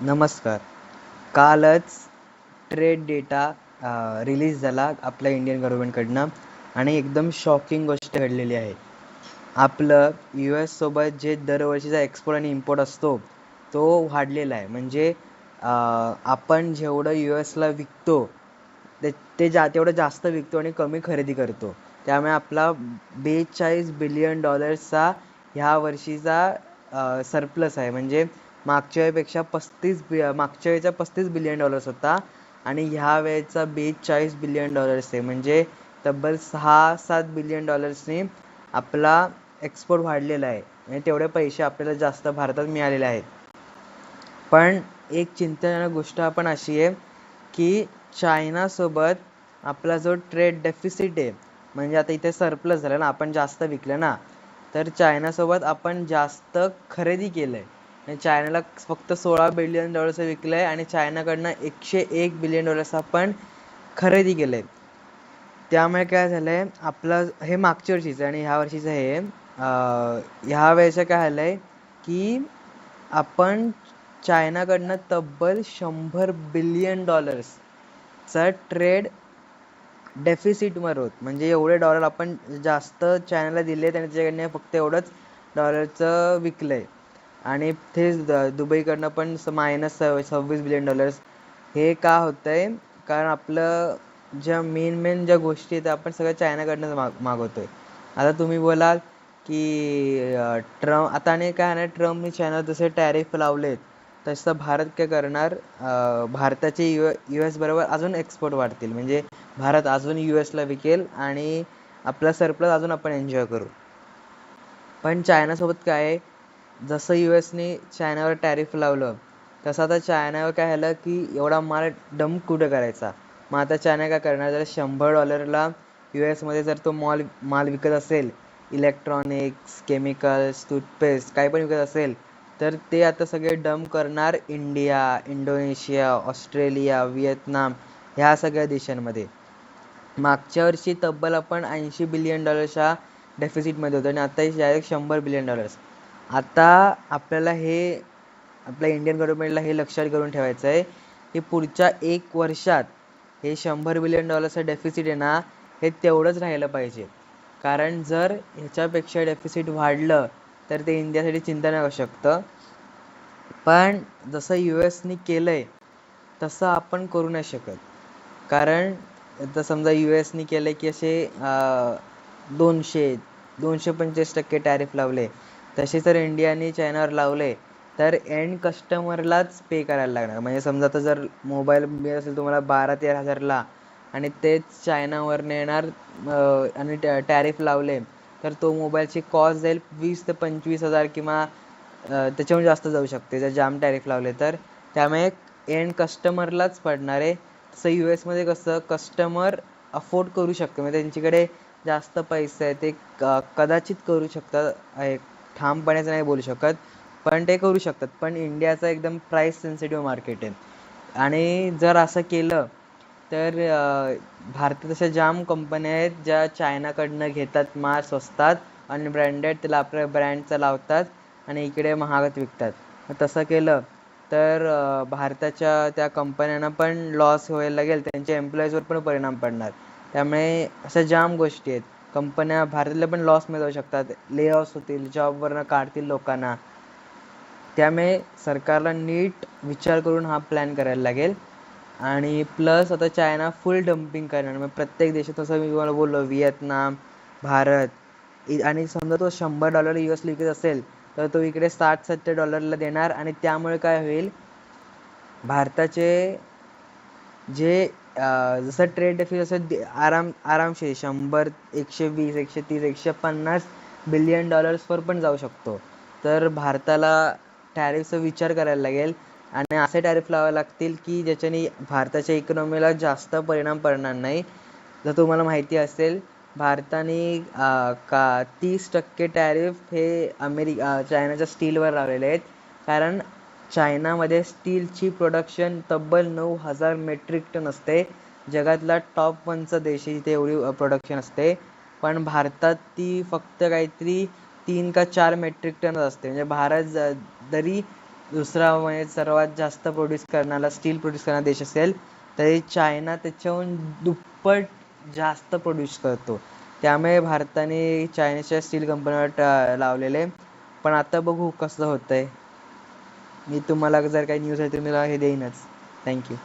नमस्कार. कालच trade data release झाला आपल्या इंडियन गव्हर्मेंटकडनं आणि एकदम शॉकिंग गोष्ट घडलेली आहे. आपलं यू एससोबत जे दरवर्षीचा एक्सपोर्ट आणि इम्पोर्ट असतो तो वाढलेला आहे. म्हणजे आपण जेवढं यू एसला विकतो ते ते जा तेवढं जास्त विकतो आणि कमी खरेदी करतो. त्यामुळे आपला बेचाळीस बिलियन डॉलर्सचा ह्या वर्षीचा सरप्लस आहे. म्हणजे मागच्या वेळेपेक्षा पस्तीस बि मागच्या वेळेचा पस्तीस बिलियन डॉलर्स होता. आणि ह्या वेळेचा बेचाळीस बिलियन डॉलर्स आहे. म्हणजे तब्बल सहा सात बिलियन डॉलर्सनी आपला एक्सपोर्ट वाढलेला आहे. म्हणजे तेवढे पैसे आपल्याला जास्त भारतात मिळालेले आहेत. पण एक चिंताजनक गोष्ट आपण अशी आहे की चायनासोबत आपला जो ट्रेड डेफिसिट आहे म्हणजे आता इथे सरप्लस झालं ना आपण जास्त विकलं ना तर चायनासोबत आपण जास्त खरेदी केलं आहे चायनाला फक्त सोळा बिलियन डॉलर्स विकलं आहे आणि चायनाकडनं एकशे एक बिलियन डॉलर्स आपण खरेदी केलं आहे त्यामुळे काय झालं आहे आपलं हे मागच्या वर्षीचं आणि ह्या वर्षीचं हे ह्या वेळेचं काय झालं आहे की आपण चायनाकडनं तब्बल शंभर बिलियन डॉलर्सचा ट्रेड डेफिसिटवर होत. म्हणजे एवढे डॉलर आपण जास्त चायनाला दिले आणि त्याच्याकडनं फक्त एवढंच डॉलरचं विकलं आहे आणि तेच दुबईकडनं पण मायनस सव्वीस बिलियन डॉलर्स हे का होतं आहे कारण आपलं ज्या मेन मेन ज्या गोष्टी आहेत आपण सगळं चायनाकडनंच माग मागवतो आहे आता तुम्ही बोलाल की ट्रम्प आता आणि काय ना ट्रम्पने चायना जसे टॅरिफ लावलेत तसं भारत काय करणार? भारताचे यू यू एस बरोबर अजून एक्सपोर्ट वाढतील. म्हणजे भारत अजून यू एसला विकेल आणि आपला सरप्लस अजून आपण एन्जॉय करू. पण चायनासोबत काय आहे? जसं यू एसने चायनावर टॅरिफ लावलं तसं आता चायनावर काय झालं की एवढा माल डंप कुठं करायचा? मग आता चायना काय करणार? जर शंभर डॉलरला यू एसमध्ये जर तो मॉल माल विकत असेल इलेक्ट्रॉनिक्स केमिकल्स टूथपेस्ट काही पण विकत असेल तर ते आता सगळे डंप करणार इंडिया इंडोनेशिया ऑस्ट्रेलिया व्हिएतनाम ह्या सगळ्या देशांमध्ये. मागच्या वर्षी तब्बल आपण ऐंशी बिलियन डॉलर्सच्या डेफिसिटमध्ये होतो आणि आता डायरेक्ट शंभर बिलियन डॉलर्स आता आपल्याला हे आपल्या इंडियन गव्हर्मेंटला हे लक्षात करून ठेवायचं आहे की पुढच्या एक वर्षात हे शंभर बिलियन डॉलरचं डेफिसिट आहे ना हे तेवढंच राहिलं पाहिजे. कारण जर ह्याच्यापेक्षा डेफिसिट वाढलं तर ते इंडियासाठी चिंता नाही करू शकतं. पण जसं यू एसनी केलं आहे तसं आपण करू नाही शकत. कारण आता समजा यू एसनी केलं की असे दोनशे दोनशे पंचवीस टक्के टॅरिफ लावले. तसे जर इंडियाने चायनावर लावले तर एंड कस्टमरलाच पे करायला लागणार. म्हणजे समजा आता जर मोबाईल असेल तुम्हाला बारा तेरा हजारला आणि तेच चायनावरनं येणार आणि टॅरिफ लावले तर तो मोबाईलची कॉस्ट जाईल वीस ते पंचवीस हजार किंवा त्याच्याहून जास्त जाऊ शकते. जर जाम टॅरिफ लावले तर. त्यामुळे एंड कस्टमरलाच पडणार आहे. तसं यू एसमध्ये कसं कस्टमर अफोर्ड करू शकतो. म्हणजे त्यांच्याकडे जास्त पैसे आहे ते कदाचित करू शकतात ठामपणेच नाही बोलू शकत पण ते करू शकतात. पण इंडियाचं एकदम प्राईस सेन्सिटिव्ह मार्केट आहे. आणि जर असं केलं तर भारतात अशा जाम कंपन्या आहेत ज्या चायनाकडनं घेतात माल स्वस्तात आणि ब्रँडेड त्याला आपल्या ब्रँडचं लावतात आणि इकडे महागात विकतात. तसं केलं तर भारताच्या त्या कंपन्यांना पण लॉस व्हायला लागेल त्यांच्या एम्प्लॉईजवर पण परिणाम पडणार. त्यामुळे अशा जाम गोष्टी आहेत. कंपन्या भारतातल्या पण लॉस जाऊ शकतात. ले ऑफ होतील जॉबवरनं काढतील लोकांना. त्यामुळे सरकारला नीट विचार करून हा प्लॅन करायला लागेल. आणि प्लस आता चायना फुल डम्पिंग करणार. म्हणजे प्रत्येक देशात असं मी तुम्हाला बोललो व्हिएतनाम भारत. आणि समजा तो शंभर डॉलर यू एस विकत असेल तर तो इकडे साठ सत्तर डॉलरला देणार. आणि त्यामुळे काय होईल? भारताचे जे जसं ट्रेड डेफिसिट असं आराम आरामशीर शंभर एकशे वीस एकशे तीस एकशे पन्नास बिलियन डॉलर्सवर पण जाऊ शकतो. तर भारताला टॅरिफचा विचार करायला लागेल. आणि असे टॅरिफ लावावे लागतील की ज्याच्याने भारताच्या इकॉनॉमीला जास्त परिणाम पडणार नाही. जर तुम्हाला माहिती असेल भारताने का तीस टक्के टॅरिफ हे अमेरिका चायनाच्या स्टीलवर लावलेले आहेत. कारण चायनामध्ये स्टीलची प्रोडक्शन तब्बल नऊ हजार मेट्रिक टन असते. जगातला टॉप वनचा देश आहे तिथे एवढी प्रोडक्शन असते. पण भारतात ती फक्त काहीतरी तीन का चार मेट्रिक टन असते. म्हणजे भारत जरी दुसरा म्हणजे सर्वात जास्त प्रोड्यूस करणारा स्टील प्रोड्यूस करणारा देश असेल तरी चायना त्याच्याहून दुप्पट जास्त प्रोड्यूस करतो. त्यामुळे भारताने चायनाच्या स्टील कंपनीवर लावलेले. पण आता बघू कसं होतंय. मी तुम्हाला जर काही न्यूज आहे तर मला हे देईनच. थँक्यू